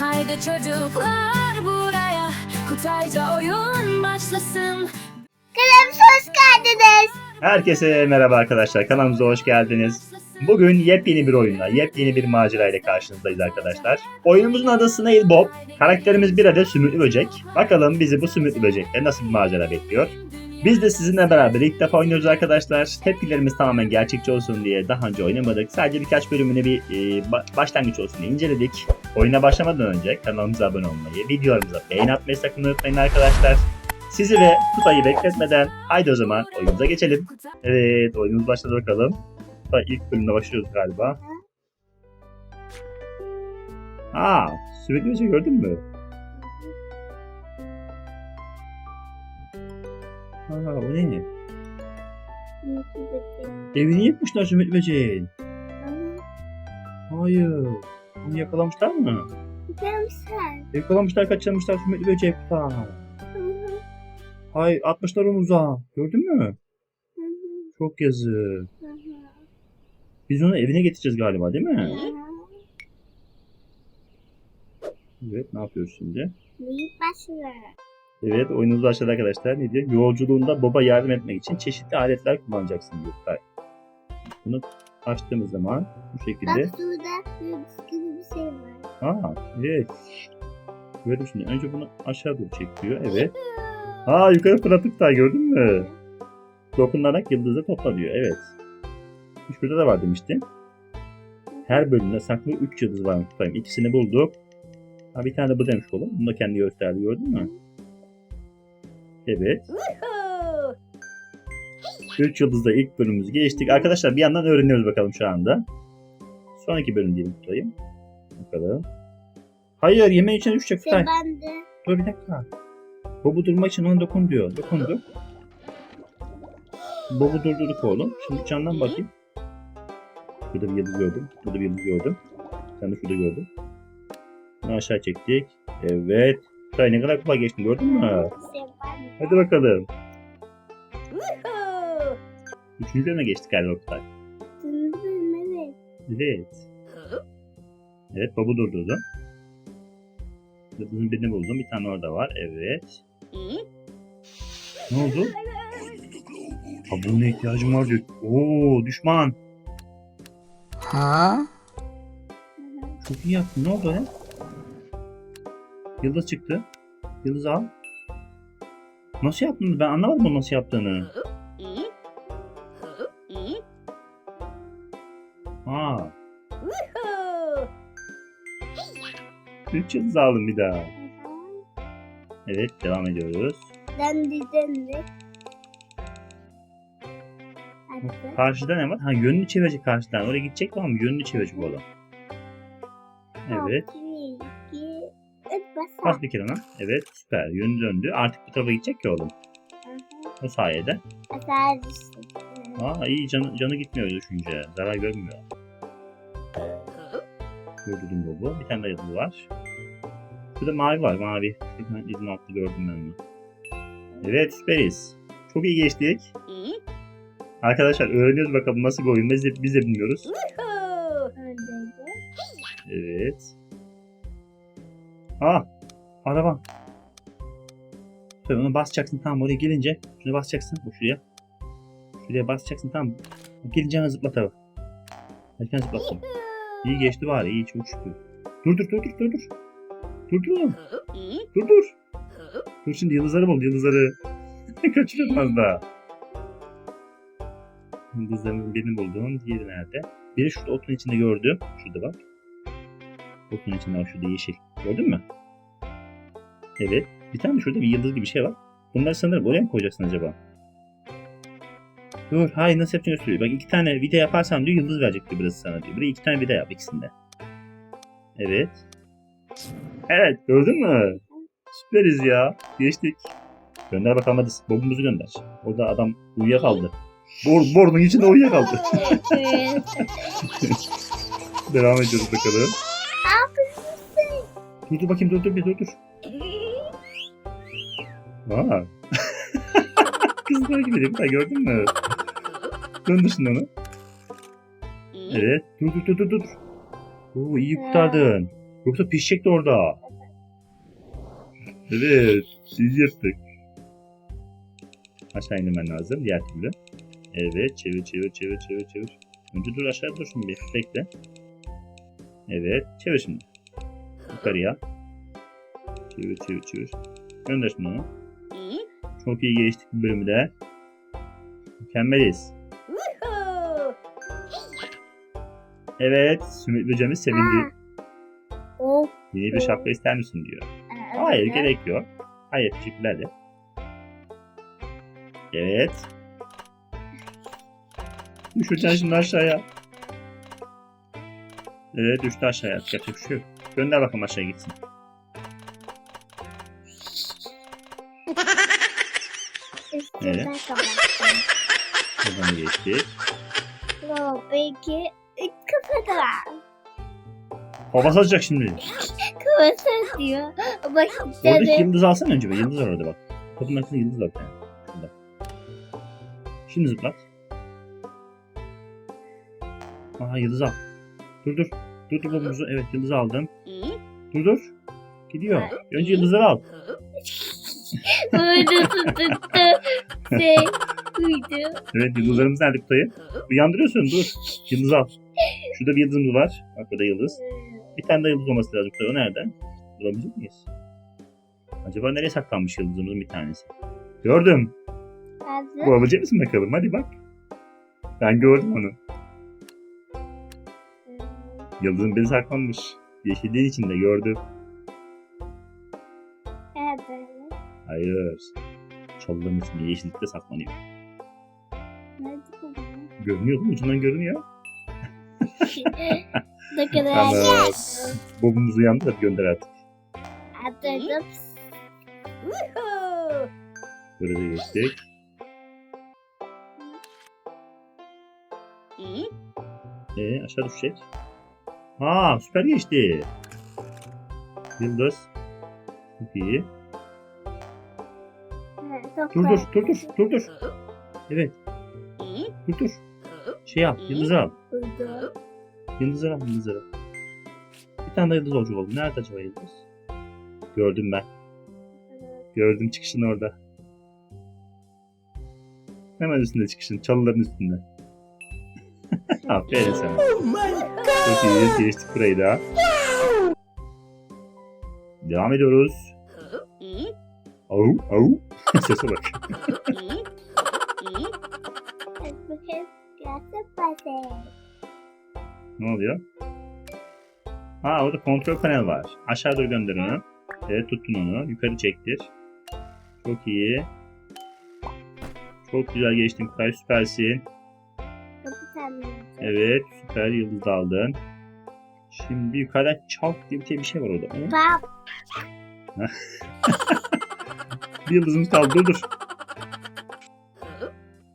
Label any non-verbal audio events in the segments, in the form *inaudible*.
Haydi çocuklar buraya Kutayca oyun başlasın Kanalımıza hoş geldiniz. Herkese merhaba arkadaşlar. Kanalımıza hoş geldiniz. Bugün yepyeni bir oyunla, yepyeni bir macera ile karşınızdayız arkadaşlar. Oyunumuzun adı Snail Bob. Karakterimiz bir adet sümüklü böcek. Bakalım bizi bu sümüklü böcekle nasıl bir macera bekliyor. Biz de sizinle beraber ilk defa oynuyoruz arkadaşlar. Tepkilerimiz tamamen gerçekçi olsun diye daha önce oynamadık. Sadece birkaç bölümünü bir e, ba- başlangıç olsun diye inceledik. Oyuna başlamadan önce kanalımıza abone olmayı, videolarımıza beğeni atmayı sakın unutmayın arkadaşlar. Sizi ve Kutay'ı bekletmeden haydi o zaman oyunumuza geçelim. Evet oyunumuz başladı bakalım. Kutay ilk bölümde başlıyoruz galiba. Aa, sürekli bir şey gördün mü? Aa, bu ne? Evini yıkmışlar Sümit Böceğin. Hayır. Onu yakalamışlar mı? Güzelmişler. Yakalamışlar, kaçırmışlar Sümit Böceği Kutay. Hay atmışlar onu uzağa. Gördün mü? Çok yazık. Biz onu evine getireceğiz galiba değil mi? Evet ne yapıyoruz şimdi? Büyük başlar. Evet oyunumuz başladı arkadaşlar. Ne diyor? Yolculuğunda baba yardım etmek için çeşitli aletler kullanacaksın diyor. Bunu açtığımız zaman bu şekilde. Bak şurada gibi bir şey var. Aa evet. Böyle şimdi önce bunu aşağı doğru çekiyor. Evet. Aa yukarı fırlatıp da gördün mü? Dokunarak yıldızı topla diyor. Evet. Şurada da var demiştim. Her bölümde saklı 3 yıldız var. Tutayım. İkisini bulduk. Ha bir tane de bu demiş oğlum. Bunu da kendi gösterdi gördün mü? Evet. 3 yıldızda ilk bölümümüzü geçtik. Arkadaşlar bir yandan öğreniyoruz bakalım şu anda. Sonraki bölüm diyelim tutayım. Bakalım. Hayır yemeğin içine düşecek Şey Kutay. bende. Dur bir dakika. Bob'u durmak için ona dokun diyor. Dokundu. Bob'u durdurduk oğlum. Şimdi candan bakayım. Şurada bir yıldız gördüm. Burada bir yıldız gördüm. Sen de şurada gördün. Bunu aşağı çektik. Evet. Kutay ne kadar kolay geçtin gördün mü? Hadi bakalım. Üçüncü bölüme geçtik galiba Kutay. Dındım evet. Evet. Evet Bob'u durdurdu. Yıldızın birini buldum. Bir tane orada var. Evet. Ne oldu? Kabuğuna ihtiyacım var diyor. Oo düşman. Ha? Çok iyi yaptın. Ne oldu ya? Yıldız çıktı. Yıldız al. Nasıl yaptın? Ben anlamadım onu nasıl yaptığını. Aa. Üç yıldız aldım bir daha. Evet devam ediyoruz. Döndü. Hadi. Karşıda ne var? Ha yönünü çevirecek karşıdan. Oraya gidecek mi ama yönünü çevirecek oğlum. Evet. Bas. Bir kere lan. Evet süper. Yönü döndü. Artık bu tarafa gidecek ya oğlum. O sayede. Aşağı düştü. Aa iyi canı, canı gitmiyor düşünce. Zarar görmüyor. Gördüm bu. Bir tane de yıldız var. Şurada mavi var mavi. Şuradan izin altı gördüm ben onu. Evet süperiz. Çok iyi geçtik. Arkadaşlar öğreniyoruz bakalım nasıl bir oyun. Biz de, biz de bilmiyoruz. Evet. Aa, araba. Tabii onu basacaksın tamam oraya gelince. Şuna basacaksın. Bu şuraya. Şuraya basacaksın tamam. Gelince hemen zıpla tabii. Erken zıplattım. İyi geçti var iyi çok şükür. Dur dur dur dur dur dur. Dur dur oğlum. Dur dur. Dur şimdi yıldızları bul yıldızları. *laughs* Kaçırıyordum az daha. Yıldızların birini buldum. Diğeri nerede? Biri şurada otun içinde gördüm. Şurada bak. Otun içinde var şurada yeşil. Gördün mü? Evet. Bir tane şurada bir yıldız gibi bir şey var. Bunları sanırım oraya mı koyacaksın acaba? Dur hayır nasıl yapacağını söylüyor. Bak iki tane vida yaparsan diyor yıldız verecek diyor burası sana diyor. Buraya iki tane vida yap ikisinde. Evet. Evet gördün mü? Süperiz ya. Geçtik. Gönder bakalım hadi bobumuzu gönder. Orada adam uyuyakaldı. Bor, borunun içinde uyuyakaldı. *laughs* Devam ediyoruz bakalım. Dur dur bakayım dur dur bir dur dur. Aa. Kızlar gibi mi? Gördün mü? Döndür şimdi onu. Evet. Dur dur dur dur dur. Oo iyi kurtardın. Yoksa pişecekti orada. Evet. Biz yırttık. Aşağı indirmen lazım. Diğer türlü. Evet. Çevir çevir çevir çevir çevir. Önce dur aşağı dur şimdi bir. Bekle. Evet. Çevir şimdi. Yukarıya. Çevir çevir çevir. Gönder şimdi onu. Çok iyi geçtik bu bölümü de. Mükemmeliz. Evet. Sümit böceğimiz sevindi. O. Yeni bir şapka ister misin diyor. Hayır gerek yok. Hayır teşekkürler de. Evet. Düşüreceğim şimdi aşağıya. Evet düştü aşağıya. Yapacak bir şey yok. Gönder bakalım aşağı gitsin. Kapattım. Buradan geçtik. No, peki. Kafada var. Babası atacak şimdi. Kafası diyor. Bak Oradaki işte yıldız alsana önce. be. Yıldız var orada bak. Topun arkasında yıldız var. bir tane. Şurada. Şimdi zıplat. Aha yıldız al. Dur dur. Dur dur babamızı. Evet yıldız aldım. Dur dur. Gidiyor. Önce yıldızları al. Uydu tuttu. Şey. Uydu. Evet yıldızlarımız nerede Kutay'ı? Uyandırıyorsun dur. Yıldız al. Şurada bir yıldızımız var. Burada yıldız. Bir tane de yıldız olması lazım Kutay. O nerede? Bulabilecek miyiz? Acaba nereye saklanmış yıldızımızın bir tanesi? Gördüm. Hazır. Bulabilecek misin bakalım? Hadi bak. Ben gördüm onu. Yıldızın biri saklanmış. Yeşilliğin içinde gördüm. Evet. Hayır. Çalıların içinde yeşillikte saklanıyor. Nerede bu? Görünüyor mu? Ucundan görünüyor. *laughs* Ne kadar. Bobumuz uyandı da gönder artık. Atladım. Böyle de geçtik. Ee, aşağı düşecek. Ha süper geçti. Yıldız. Çok iyi. Dur dur dur dur dur dur. Evet dur dur. Şey al yıldızı al. Uydu. Yıldızı al yıldızı al. Bir tane de yıldız olacak oldu. Nerede acaba yıldız? Gördüm ben. Gördüm çıkışını orada. Hemen üstünde çıkışın. Çalıların üstünde. *laughs* Aferin sana. Çok iyi. Geçtik burayı da. Devam ediyoruz. Au au. Sese bak. *laughs* Ne oluyor? Ha orada kontrol panel var. Aşağı doğru gönder onu. Evet tuttun onu. Yukarı çektir. Çok iyi. Çok güzel geçtin Kutay. Süpersin. Evet süper yıldız aldın. Şimdi yukarıdan çalk diye bir şey- var orada. Pap. *laughs* Bir yıldızımız kaldı. Dur dur. *laughs*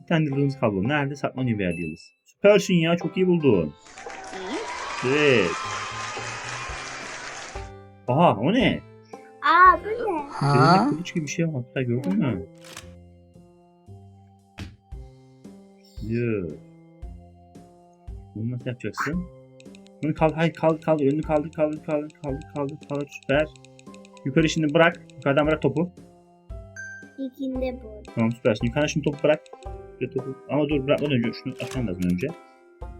Bir tane yıldızımız kaldı. Nerede? Saklanıyor bir yerde yıldız. Süpersin ya. Çok iyi buldun. Evet. Aha o ne? Aa bu ne? Elinde kılıç gibi bir şey var. Hatta gördün mü? Yok. Bunu nasıl yapacaksın? Bunu kaldır, hayır kaldır, kaldır, önünü kaldır, kaldır, kaldır, kaldır, kaldır, kaldır, süper. Yukarı şimdi bırak, yukarıdan bırak topu. İkinde bu. Tamam süpersin. Yukarıdan şimdi topu bırak. Şöyle topu. Ama dur bırakmadan önce şunu atman lazım önce.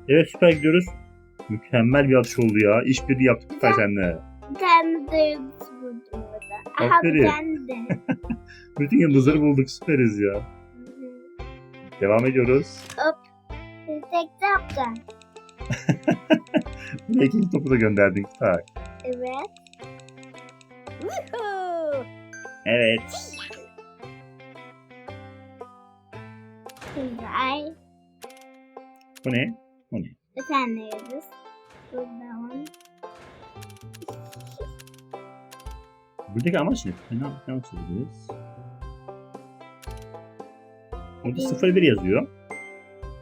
Evet süper gidiyoruz. Mükemmel bir atış oldu ya. İşbirliği yaptık Kutay seninle. Bir tane de yıldız buldum burada. Aha Aferin. bir tane de. *laughs* Bütün yıldızları bulduk süperiz ya. Hı. Devam ediyoruz. Bir tek yaptım. *laughs* Buraya ikinci topu da gönderdik Kutay. Evet. Evet. Güzel. Bu ne? Bu ne? Bir tane yıldız. Buradan. Buradaki amaç ne? Ne, yapacağız? Burada 01 yazıyor.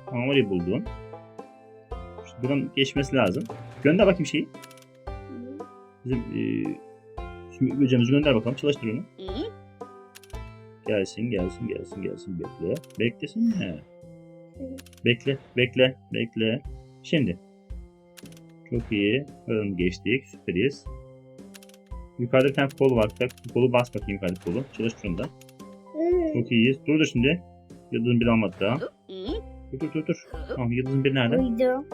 Orayı buldum. İşte buradan geçmesi lazım. Gönder bakayım şeyi. Bizim eee şimdi böceğimizi gönder bakalım. Çalıştır onu. Gelsin, gelsin, gelsin, gelsin. Bekle. Beklesene. Bekle, bekle, bekle. Şimdi. Çok iyi. Buradan geçtik. Süperiz. Yukarıda bir tane kol var. Bak, bu kolu bas bakayım yukarıda kolu. Çalış şunu da. Çok iyiyiz. Dur da şimdi. Yıldızın bir almadı daha. Dur dur dur dur. Tamam yıldızın bir nerede? Uydum.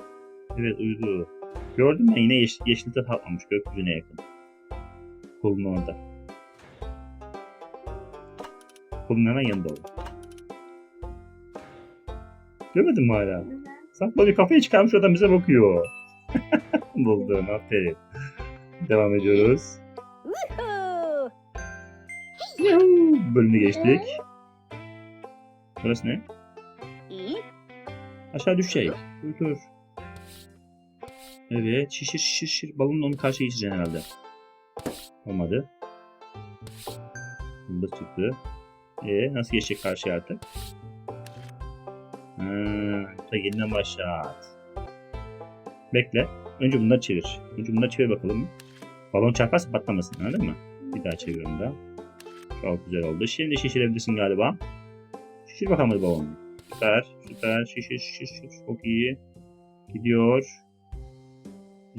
Evet uyudu. Gördün mü yine yeş yeşilde tatlamış gökyüzüne yakın. Kolun orada. Kolun hemen yanında oldu. Görmedin mi hala? Sakla bir kafayı çıkarmış adam bize bakıyor. *laughs* Buldun aferin. Devam ediyoruz. Bölümü geçtik. Burası ne? Aşağı düşecek. Dur dur. Evet şişir şişir şişir. Balonla onu karşıya geçireceksin herhalde. Olmadı. Yıldız çıktı. Ee, nasıl geçecek karşıya artık? Da yeniden başlat. Bekle. Önce bunları çevir. Önce bunları çevir bakalım. Balon çarparsa patlamasın anladın mı? Bir daha çevir onu da. Çok güzel oldu. Şimdi şişirebilirsin galiba. Şişir bakalım hadi balonu. Süper, süper. Şişir, şişir, şişir. Çok iyi. Gidiyor.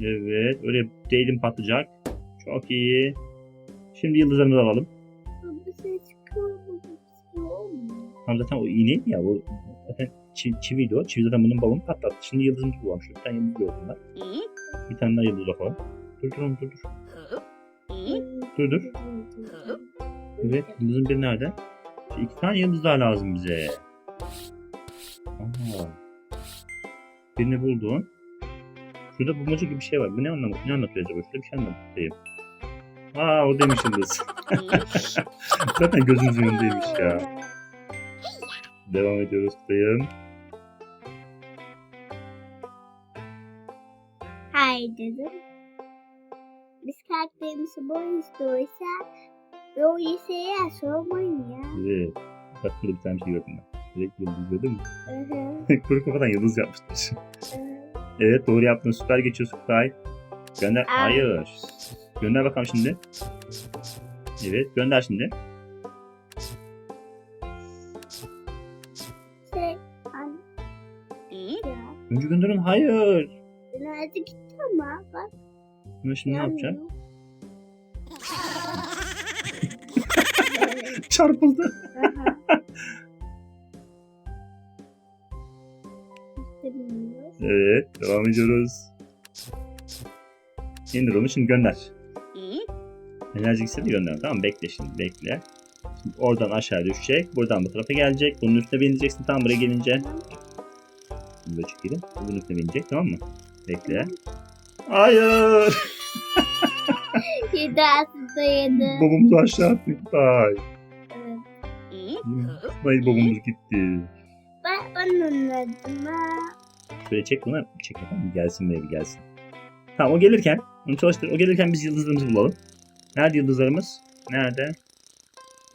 Evet, öyle değdim patlayacak. Çok iyi. Şimdi yıldızlarımızı alalım. Tam zaten o iğneydi ya. O zaten çi- çiviydi o. Çivi zaten bunun balonu patlattı. Şimdi bulalım. Şöyle bir tane yıldız gördüm ben. Bir tane daha yıldız bakalım. Dur dur dur dur. Dur dur. Evet, yıldızın biri nerede? Şu iki tane yıldız daha lazım bize. Aa. Birini buldun. Şurada bulmaca gibi bir şey var. Bu ne anlamı? Ne anlatıyor acaba? Şurada bir şey anlatıyor. Aa o demiş yıldız. *laughs* Zaten gözümüzün önündeymiş ya. Devam ediyoruz dayım. Hayır dedim. Biz karakterimizi boy istiyorsa böyle şeyler sormayın ya. Evet. Bak burada bir tane şey gördüm ben. Direkt yıldız gördün mü? Hı hı, *laughs* Kuru kafadan yıldız yapmışlar. Evet doğru yaptın. Süper geçiyorsun Kutay. Gönder. Hayır. Gönder bakalım şimdi. Evet gönder şimdi. Hayır. Nerede gitti ama bak. Bunu şimdi ne yapacak? yanmıyor. *laughs* Çarpıldı. Aha. İşte bilmiyoruz. Evet devam ediyoruz. İndir onu şimdi gönder. Enerji iksiri gönder. Tamam bekle şimdi bekle. Şimdi oradan aşağı düşecek. Buradan bu tarafa gelecek. Bunun üstüne bineceksin tam buraya gelince. Bunu da çekelim. Bunun üstüne binecek tamam mı? Bekle. Hayır. Yedi aslında yedi. Babamızı aşağı attı Kutay. Evet. Kutay babamız gitti. Ben, ha. Şöyle çek bunu. Çek bakalım gelsin böyle gelsin. Tamam o gelirken onu çalıştır. O gelirken biz yıldızlarımızı bulalım. Nerede yıldızlarımız? Nerede?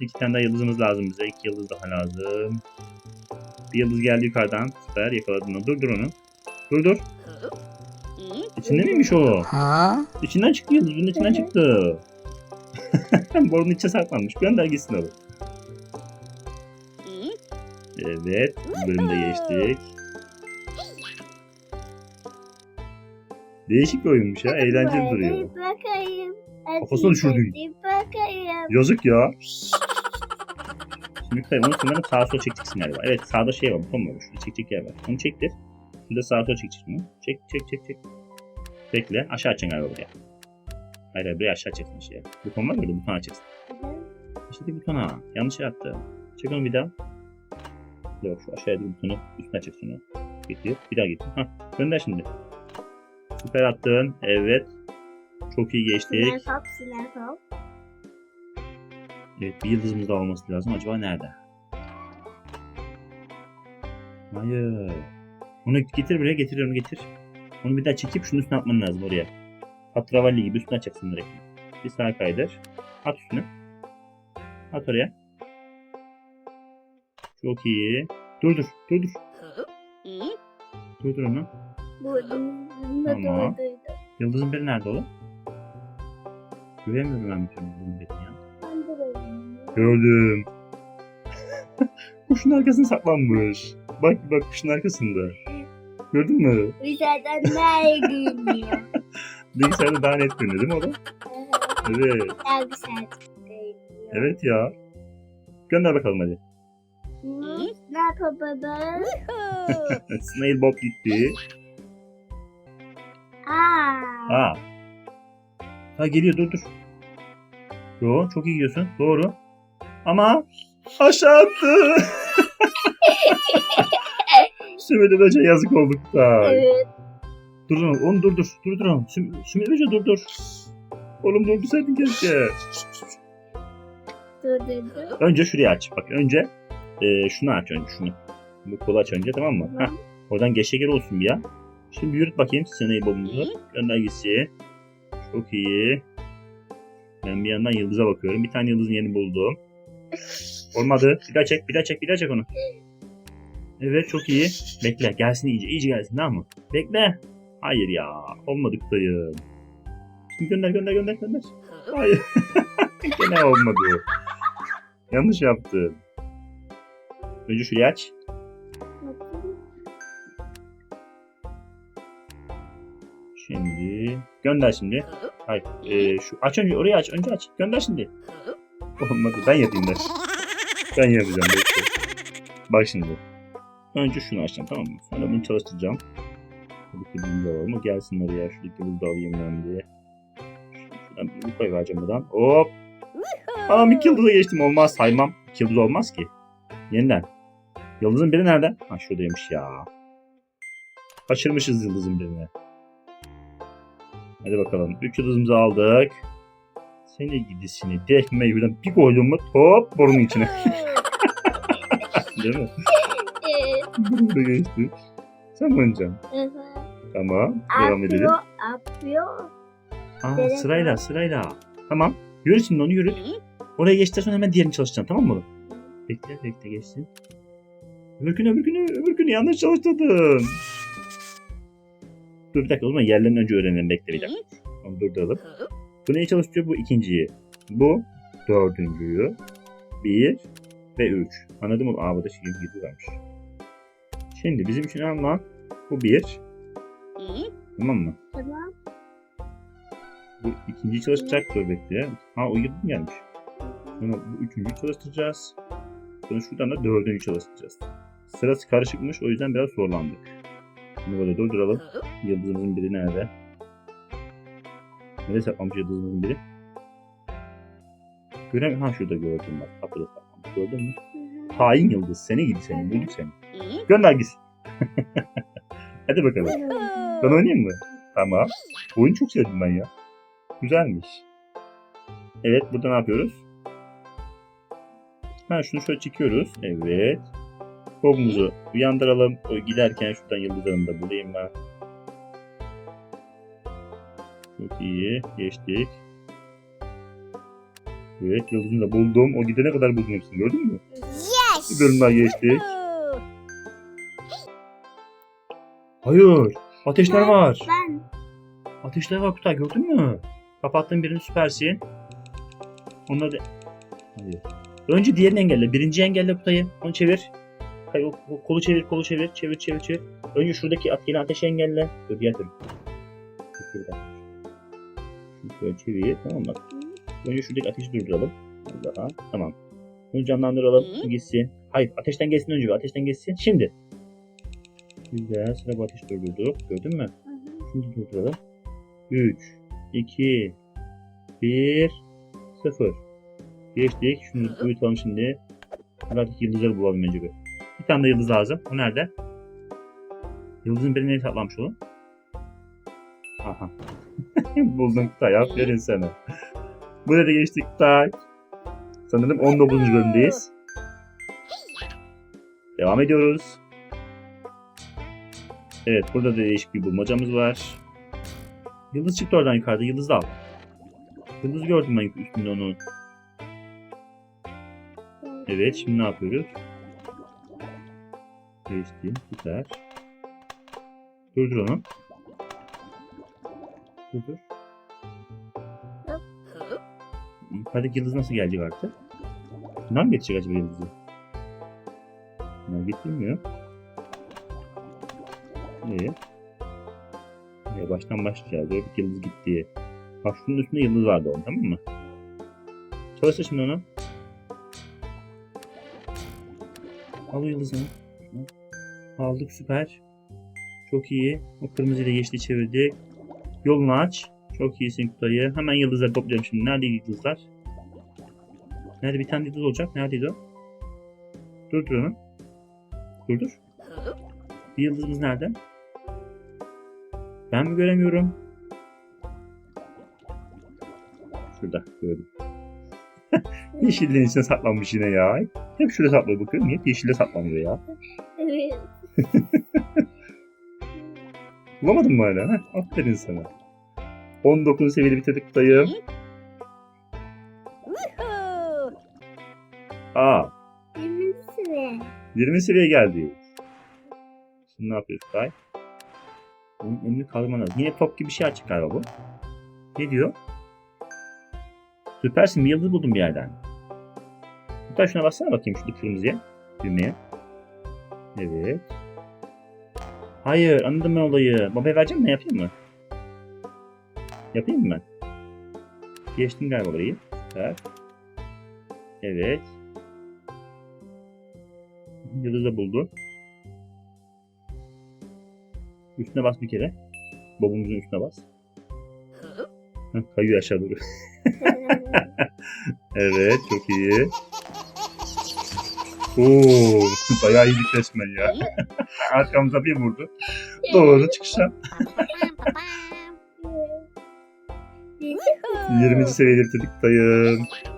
İki tane daha yıldızımız lazım bize. İki yıldız daha lazım. Bir yıldız geldi yukarıdan. Süper yakaladın onu. Dur dur onu. Dur dur. İçinde miymiş o? Ha? İçinden çıktı yıldız. Bunun içinden çıktı. Borunun içine saklanmış. Gönder gitsin abi. Evet. Bu bölümde geçtik. Değişik bir oyunmuş ya. Eğlenceli duruyor. Bakayım. Kafasına düşürdün. Bakayım. Yazık ya. Şimdi kayın onu sanırım sağa sola çekeceksin galiba. Evet sağda şey var. Buton var. Şurada çekecek yer var. Onu çektir. Şurada sağa sola çekeceksin onu. Çek çek çek çek. Bekle. Aşağı açacaksın galiba buraya. Hayır hayır buraya aşağı açacaksın şeye. Buton var mı? Burada buton açacaksın. İşte butona. Yanlış şey yaptı. Çek onu bir daha. Yok şu aşağıdaki butonu üstüne açacaksın onu. Getir. Bir daha getir. Hah. Gönder şimdi. Süper attın. Evet. Çok iyi geçtik. Silah top, silah top. Evet bir yıldızımız da olması lazım. Acaba nerede? Hayır. Onu getir buraya getir onu getir. Onu bir daha çekip şunun üstüne atman lazım oraya. Patravalli gibi üstüne atacaksın direkt. Bir sağa kaydır. At üstüne. At oraya. Çok iyi. Dur dur dur dur. Dur dur onu. Tamam. Yıldızın biri nerede oğlum? Göremiyorum ben bütün yıldızın birini Gördüm. *laughs* kuşun arkasına saklanmış. Bak bak kuşun arkasında. Gördün mü? Dışarıdan nereye görünüyor? *laughs* Bilgisayarda daha net görünüyor değil mi o da? Evet. Evet. Daha güzel. Evet ya. Gönder bakalım hadi. Hı, Ne yapalım? *laughs* Snail Bob gitti. Aa. Ha. Ha geliyor dur dur. Yo çok iyi gidiyorsun. Doğru. Ama aşağı attı. *laughs* Sümüklü böce yazık olduk da. Evet. Dur onu, onu dur dur. Dur dur onu. Süm, Sümüklü böce dur dur. Oğlum durdursaydın keşke. Dur dur dur. Önce şurayı aç. Bak önce e, şunu aç önce şunu. Bu kolu aç önce tamam mı? Heh, oradan geçe olsun bir ya. Şimdi yürüt bakayım Snail Bob'umuzu. Gönder gitsin. Çok iyi. Ben bir yandan yıldıza bakıyorum. Bir tane yıldızın yerini buldum. Olmadı. Bir daha çek, bir daha çek, bir daha çek onu. Evet çok iyi. Bekle gelsin iyice, iyice gelsin tamam mı? Bekle. Hayır ya. Olmadı kutayım. Şimdi gönder gönder gönder gönder. Hayır. *laughs* Gene olmadı. Yanlış yaptın. Önce şurayı aç. Şimdi gönder şimdi. Hayır. Ee, şu aç önce orayı aç. Önce aç. Gönder şimdi. Olmadı. Ben yapayım ben. Ben yapacağım. Bekle. Bak şimdi. Önce şunu açacağım tamam mı? Sonra bunu çalıştıracağım. Bunu da alalım. O gelsin oraya. Şuradaki alayım ben diye. Şuradan bir koy vereceğim buradan. Hop. Anam iki yıldıza geçtim. Olmaz saymam. İki yıldız olmaz ki. Yeniden. Yıldızın biri nerede? Ha şuradaymış ya. Kaçırmışız yıldızın birini. Hadi bakalım. 3 yıldızımızı aldık. Seni gidisini dekme yürüden bir koydum mu top borunun içine. *laughs* Değil mi? Burnu da geçti. Sen mi oynayacaksın? Tamam. Devam edelim. Yapıyor. Aa, Evet. sırayla sırayla. Tamam. Yürü şimdi onu yürü. Oraya geçtikten sonra hemen diğerini çalışacaksın tamam mı? Bekle bekle geçsin. Öbür gün öbür gün öbür gün yanlış çalıştırdın. Dur bir dakika o zaman yerlerini önce öğrenelim bekle bir dakika. Onu durduralım. Bu neyi çalıştırıyor? Bu ikinciyi. Bu dördüncüyü. Bir ve üç. Anladın mı? Aa burada şey gibi varmış. Şimdi bizim için anlam bu bir. Tamam mı? Tamam. Bu ikinci çalışacak. Bekle. Ha o yıldız gelmiş. Sonra bu üçüncüyü çalıştıracağız. Sonra şuradan da dördüncü çalıştıracağız. Sırası karışıkmış o yüzden biraz zorlandık. Bunu böyle durduralım. Yıldızımızın biri nerede? Nereye saklamış yıldızımızın biri? Görem ha şurada gördüm bak. Kapıda saklamış. Gördün mü? Hain yıldız. Seni gibi seni. Bulduk seni. Gönder gitsin. *laughs* Hadi bakalım. Ben oynayayım mı? Tamam. Oyunu çok sevdim ben ya. Güzelmiş. Evet burada ne yapıyoruz? Ha şunu şöyle çekiyoruz. Evet. Bobumuzu uyandıralım. O giderken şuradan yıldızlarımı da bulayım ben. Çok iyi. Geçtik. Evet yıldızını da buldum. O gidene kadar buldum hepsini gördün mü? Bir bölüm daha geçtik. Hayır. Ateşler var. Ben. Ateşler var Kutay gördün mü? Kapattığın birini süpersin. Onları da... Hayır. Önce diğerini engelle. Birinci engelle Kutay'ı. Onu çevir. Kay, kolu çevir, kolu çevir. Çevir, çevir, çevir. Önce şuradaki at yine ateşi engelle. Dur diğer türlü. Dur, şöyle çevir. Tamam mı? Önce şuradaki ateşi durduralım. Daha. Tamam. Bunu canlandıralım. Hı. Gitsin. Hayır ateşten geçsin önce. bir, Ateşten geçsin. Şimdi. Güzel. Sıra bu ateşi durdurduk. Gördün mü? Şimdi durduralım. 3, 2, 1, 0. Geçtik. Şunu uyutalım şimdi. Artık yıldızları bulalım önce bir. Bir tane de yıldız lazım. O nerede? Yıldızın birini nereye saklamış oğlum? Aha. Buldum Tay. Aferin sana. Buraya da geçtik Tay. Sanırım 19. bölümdeyiz. Devam ediyoruz. Evet burada da değişik bir bulmacamız var. Yıldız çıktı oradan yukarıda. Yıldız da al. Yıldız gördüm ben üstünde onun. Evet şimdi ne yapıyoruz? Geçtim. Süper. Durdur onu. Durdur. Yukarıdaki yıldız nasıl gelecek artık? Bundan mı geçecek acaba yıldızı? Bundan getirmiyor. İyi. Ee, baştan başlayacağız. Gördük yıldız gitti. Bak şunun üstünde yıldız vardı onun tamam mı? Çalıştır şimdi onu. Al o yıldızını. Aldık süper. Çok iyi. O kırmızıyı da geçti çevirdik. Yolunu aç. Çok iyisin Kutay'ı. Hemen yıldızları toplayalım şimdi. Nerede yıldızlar? Nerede bir tane yıldız olacak? Neredeydi o? Dur dur onu. Dur dur. Bir yıldızımız nerede? Ben mi göremiyorum? Şurada gördüm. *laughs* Yeşillerin içine saklanmış yine ya. Hep şuraya saklıyor bakıyorum. Hep yeşilde saklanıyor ya. Evet. *laughs* Bulamadın mı hala? Heh, aferin sana. 19 seviyeli bitirdik Kutay'ı. Aa, Yirminci sıra. 20 seviyeye geldi. Şimdi ne yapıyoruz Kutay? Onun önünü kaldırman lazım. Yine top gibi bir şey açık galiba bu. Ne diyor? Süpersin bir yıldız buldum bir yerden. Kutay şuna bassana bakayım şu kırmızıya. Düğmeye. Evet. Hayır anladım ben olayı. Babaya vereceğim mi yapayım mı? Yapayım mı? Geçtim galiba orayı. Süper. Evet. Yıldız da buldu. Üstüne bas bir kere. Babamızın üstüne bas. Kayıyor aşağı doğru. *laughs* evet çok iyi. Oo, *laughs* bayağı iyiydik resmen ya. *laughs* Arkamıza bir vurdu. Doğru çıkışa. *laughs* 20. seviyede bitirdik dayım. *laughs*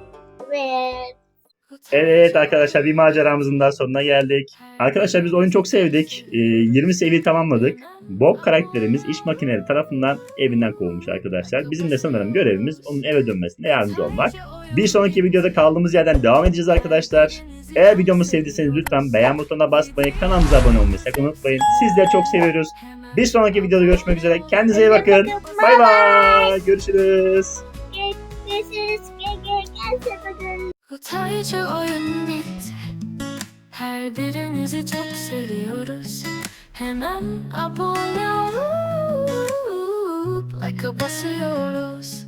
Evet. Arkadaşlar bir maceramızın daha sonuna geldik. Arkadaşlar biz oyunu çok sevdik. Ee, 20 seviye tamamladık. Bob karakterimiz iş makineleri tarafından evinden kovulmuş arkadaşlar. Bizim de sanırım görevimiz onun eve dönmesine yardımcı olmak. Bir sonraki videoda kaldığımız yerden devam edeceğiz arkadaşlar. Eğer videomu sevdiyseniz lütfen beğen butonuna basmayı, kanalımıza abone olmayı sakın unutmayın. Sizleri çok seviyoruz. Bir sonraki videoda görüşmek üzere. Kendinize iyi bakın. Bay bay. Görüşürüz. Görüşürüz. Bakalım. Kutaycı oyun bitti Her birinizi çok seviyoruz Hemen abone olup Like'a basıyoruz